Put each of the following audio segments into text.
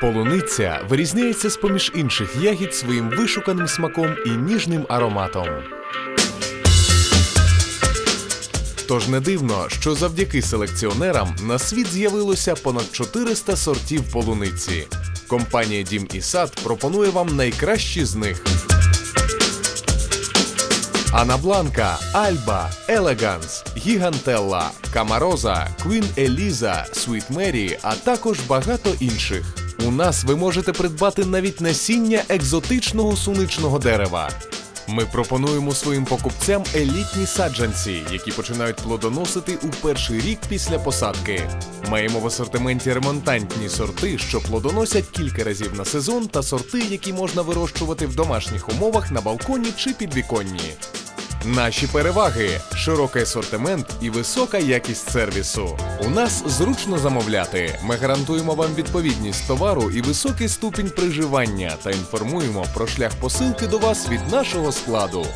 Полуниця вирізняється з поміж інших ягід своїм вишуканим смаком і ніжним ароматом. Тож не дивно, що завдяки селекціонерам на світ з'явилося понад 400 сортів полуниці. Компанія Дім і сад пропонує вам найкращі з них. Анабланка, Альба, Елеганс, Гігантелла, Камароза, Квін Еліза, Світ Мері, а також багато інших. У нас ви можете придбати навіть насіння екзотичного суничного дерева. Ми пропонуємо своїм покупцям елітні саджанці, які починають плодоносити у перший рік після посадки. Маємо в асортименті ремонтантні сорти, що плодоносять кілька разів на сезон, та сорти, які можна вирощувати в домашніх умовах на балконі чи підвіконні. Наші переваги широкий асортимент і висока якість сервісу. У нас зручно замовляти. Ми гарантуємо вам відповідність товару і високий ступінь приживання та інформуємо про шлях посилки до вас від нашого складу.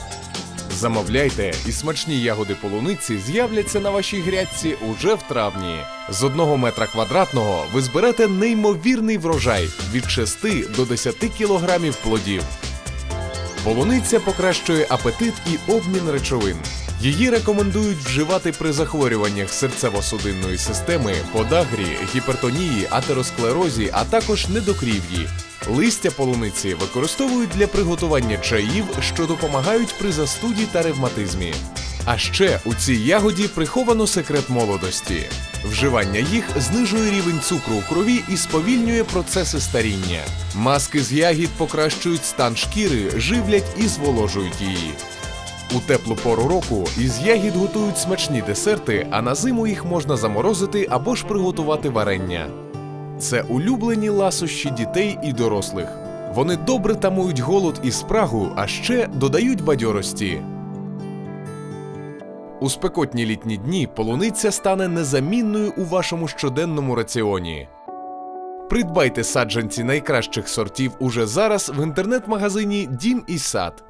Замовляйте, і смачні ягоди полуниці з'являться на вашій грядці уже в травні. З одного метра квадратного ви зберете неймовірний врожай від 6 до 10 кілограмів плодів. Полуниця покращує апетит і обмін речовин. Її рекомендують вживати при захворюваннях серцево-судинної системи, подагрі, гіпертонії, атеросклерозі, а також недокрів'ї. Листя полуниці використовують для приготування чаїв, що допомагають при застуді та ревматизмі. А ще у цій ягоді приховано секрет молодості. Вживання їх знижує рівень цукру у крові і сповільнює процеси старіння. Маски з ягід покращують стан шкіри, живлять і зволожують її. У теплу пору року із ягід готують смачні десерти, а на зиму їх можна заморозити або ж приготувати варення. Це улюблені ласощі дітей і дорослих. Вони добре тамують голод і спрагу, а ще додають бадьорості. У спекотні літні дні полуниця стане незамінною у вашому щоденному раціоні. Придбайте саджанці найкращих сортів уже зараз в інтернет-магазині Дім і сад.